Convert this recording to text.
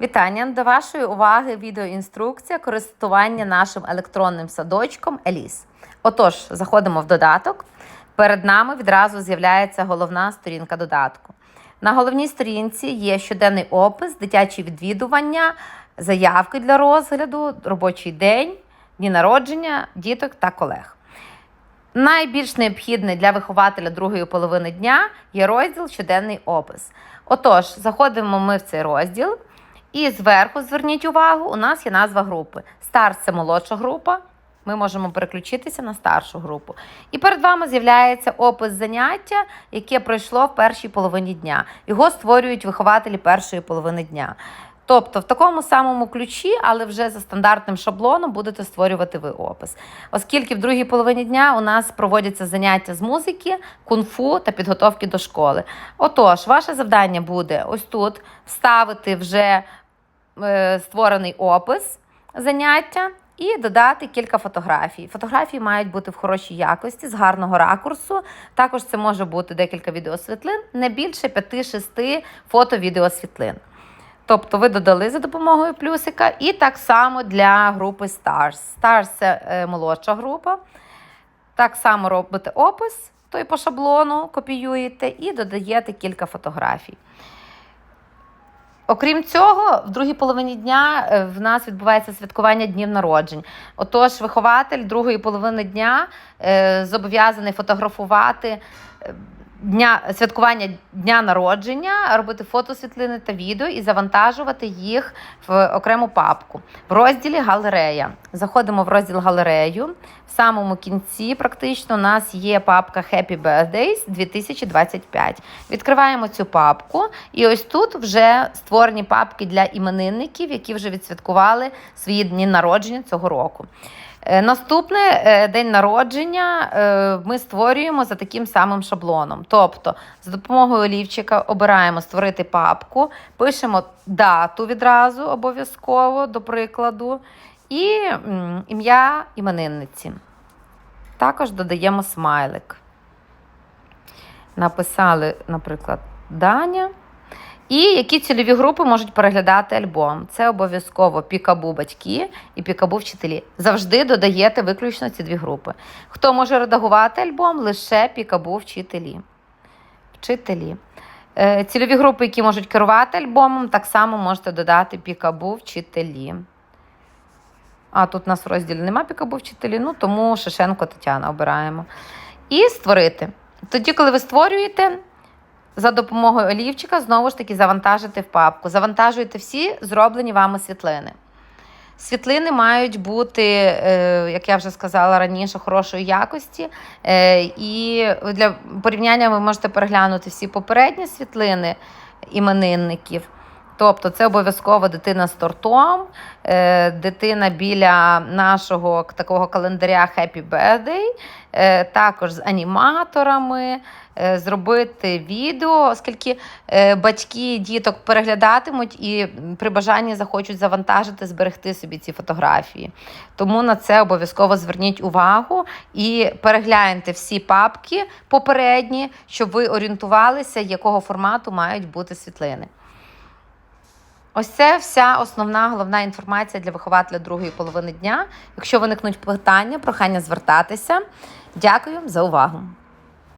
Вітання до вашої уваги відеоінструкція користування нашим електронним садочком Еліс. Отож, заходимо в додаток. Перед нами відразу з'являється головна сторінка додатку. На головній сторінці є щоденний опис, дитячі відвідування, заявки для розгляду, робочий день, дні народження, діток та колег. Найбільш необхідний для вихователя другої половини дня є розділ щоденний опис. Отож, заходимо ми в цей розділ, і зверху, зверніть увагу, у нас є назва групи. Старс це молодша група. Ми можемо переключитися на старшу групу. І перед вами з'являється опис заняття, яке пройшло в першій половині дня. Його створюють вихователі першої половини дня. Тобто в такому самому ключі, але вже за стандартним шаблоном будете створювати ви опис. Оскільки в другій половині дня у нас проводяться заняття з музики, кунг-фу та підготовки до школи. Отож, ваше завдання буде ось тут вставити вже створений опис заняття. І додати кілька фотографій. Фотографії мають бути в хорошій якості, з гарного ракурсу. Також це може бути декілька відеосвітлин, не більше 5-6 фото-відеосвітлин. Тобто ви додали за допомогою плюсика, і так само для групи Stars. Stars це е, молодша група. Так само робите опис, той по шаблону копіюєте і додаєте кілька фотографій. Окрім цього, в другій половині дня е, в нас відбувається святкування днів народжень. Отож, вихователь другої половини дня е, зобов'язаний фотографувати е, дня святкування дня народження, робити фотосвітлини та відео і завантажувати їх в окрему папку в розділі галерея. Заходимо в розділ галерею. В самому кінці практично у нас є папка Happy Birthdays 2025. Відкриваємо цю папку, і ось тут вже створені папки для іменинників, які вже відсвяткували свої дні народження цього року. Е, Наступне е, день народження е, ми створюємо за таким самим шаблоном. Тобто, за допомогою олівчика обираємо створити папку, пишемо дату відразу обов'язково, до прикладу, і ім'я іменинниці. Також додаємо смайлик. Написали, наприклад, Даня. І які цільові групи можуть переглядати альбом? Це обов'язково пікабу батьки і пікабу вчителі. Завжди додаєте виключно ці дві групи. Хто може редагувати альбом? Лише пікабу вчителі. Вчителі. Е, Цільові групи, які можуть керувати альбомом, так само можете додати пікабу вчителі. А тут у нас в розділі нема пікабу вчителі, ну тому Шишенко Тетяна обираємо. І створити. Тоді, коли ви створюєте, за допомогою олівчика знову ж таки завантажити в папку. Завантажуєте всі зроблені вами світлини. Світлини мають бути, е, як я вже сказала раніше, хорошої якості. Е, І для порівняння ви можете переглянути всі попередні світлини іменинників. Тобто це обов'язково дитина з тортом, е, дитина біля нашого такого календаря Happy Birthday, е, також з аніматорами, е, зробити відео, оскільки батьки діток переглядатимуть і при бажанні захочуть завантажити, зберегти собі ці фотографії. Тому на це обов'язково зверніть увагу і перегляньте всі папки попередні, щоб ви орієнтувалися, якого формату мають бути світлини. Ось це вся основна головна інформація для вихователя другої половини дня. Якщо виникнуть питання, прохання звертатися. Дякую за увагу.